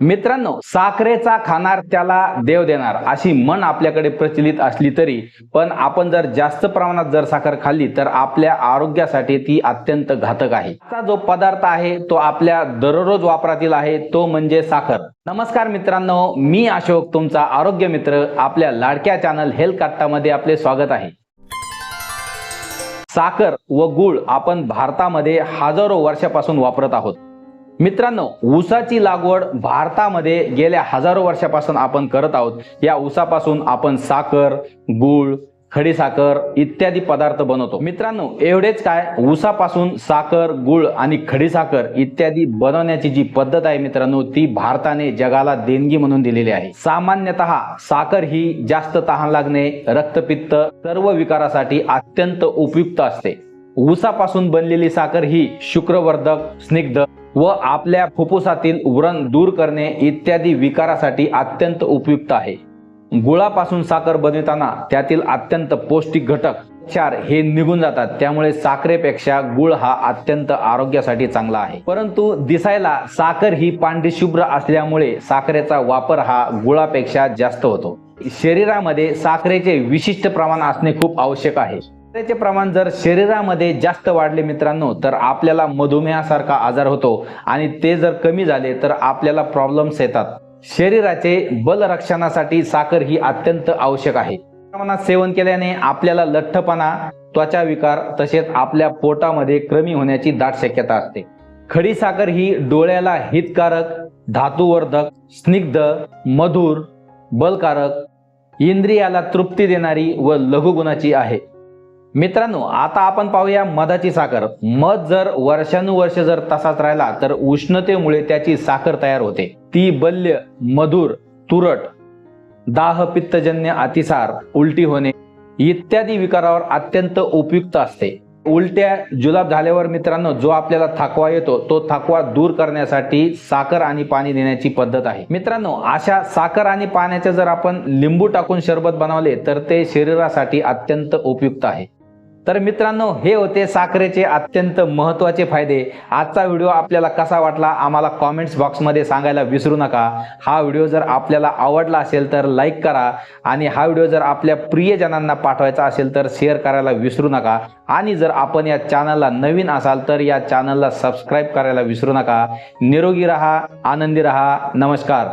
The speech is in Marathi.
मित्रांनो साखरेचा खाणार त्याला देव देणार अशी मन आपल्याकडे प्रचलित असली तरी पण आपण जर जास्त प्रमाणात जर साखर खाल्ली तर आपल्या आरोग्यासाठी ती अत्यंत घातक आहे. आता जो पदार्थ आहे तो आपल्या दररोज वापरातील आहे तो म्हणजे साखर. नमस्कार मित्रांनो मी अशोक तुमचा आरोग्य मित्र आपल्या लाडक्या चॅनल हेल्थ कट्टामध्ये आपले स्वागत आहे. साखर व गुळ आपण भारतामध्ये हजारो वर्षापासून वापरत आहोत. मित्रांनो ऊसाची लागवड भारतामध्ये गेल्या हजारो वर्षापासून आपण करत आहोत. या ऊसापासून आपण साखर गुळ खडीसाखर इत्यादी पदार्थ बनवतो. मित्रांनो एवढेच काय? ऊसापासून साखर गुळ आणि खडीसाखर इत्यादी बनवण्याची जी पद्धत आहे मित्रांनो ती भारताने जगाला देणगी म्हणून दिलेली आहे. सामान्यतः साखर ही जास्त तहान लागणे रक्तपित्त सर्व विकारासाठी अत्यंत उपयुक्त असते. ऊसापासून बनलेली साखर ही शुक्रवर्धक स्निग्ध व आपल्या फुफ्फुसातील व्रण दूर करणे इत्यादी विकारासाठी अत्यंत उपयुक्त आहे. गुळापासून साखर बनविताना त्यातील अत्यंत पौष्टिक घटक क्षार हे निघून जातात. त्यामुळे साखरेपेक्षा गुळ हा अत्यंत आरोग्यासाठी चांगला आहे. परंतु दिसायला साखर ही पांढरी शुभ्र असल्यामुळे साखरेचा वापर हा गुळापेक्षा जास्त होतो. शरीरामध्ये साखरेचे विशिष्ट प्रमाण असणे खूप आवश्यक आहे. साखरेचे प्रमाण जर शरीरामध्ये जास्त वाढले मित्रांनो तर आपल्याला मधुमेहासारखा आजार होतो आणि ते जर कमी झाले तर आपल्याला प्रॉब्लेम्स येतात. शरीराचे बलरक्षणासाठी साखर ही अत्यंत आवश्यक आहे. प्रमाणात सेवन केल्याने आपल्याला लठ्ठपणा त्वचा विकार तसेच आपल्या पोटामध्ये कमी होण्याची दाट शक्यता असते. खडी साखर ही डोळ्याला हितकारक धातुवर्धक स्निग्ध मधुर बलकारक इंद्रियाला तृप्ती देणारी व लघुगुणाची आहे. मित्रांनो आता आपण पाहूया मधाची साखर. मध जर वर्षानुवर्ष जर तसाच राहिला तर उष्णतेमुळे त्याची साखर तयार होते. ती बल्य मधुर तुरट दाह पित्तजन्य अतिसार उलटी होणे इत्यादी विकारावर अत्यंत उपयुक्त असते. उलट्या जुलाब झाल्यावर मित्रांनो जो आपल्याला थकवा येतो तो थकवा दूर करण्यासाठी साखर आणि पाणी देण्याची पद्धत आहे. मित्रांनो अशा साखर आणि पाण्याचे जर आपण लिंबू टाकून शरबत बनवले तर ते शरीरासाठी अत्यंत उपयुक्त आहे. तर मित्रांनो हे होते साखरेचे अत्यंत महत्त्वाचे फायदे. आजचा व्हिडिओ आपल्याला कसा वाटला आम्हाला कॉमेंट्स बॉक्समध्ये सांगायला विसरू नका. हा व्हिडिओ जर आपल्याला आवडला असेल तर लाईक करा आणि हा व्हिडिओ जर आपल्या प्रियजनांना पाठवायचा असेल तर शेअर करायला विसरू नका. आणि जर आपण या चॅनलला नवीन असाल तर या चॅनलला सबस्क्राईब करायला विसरू नका. निरोगी रहा आनंदी रहा. नमस्कार.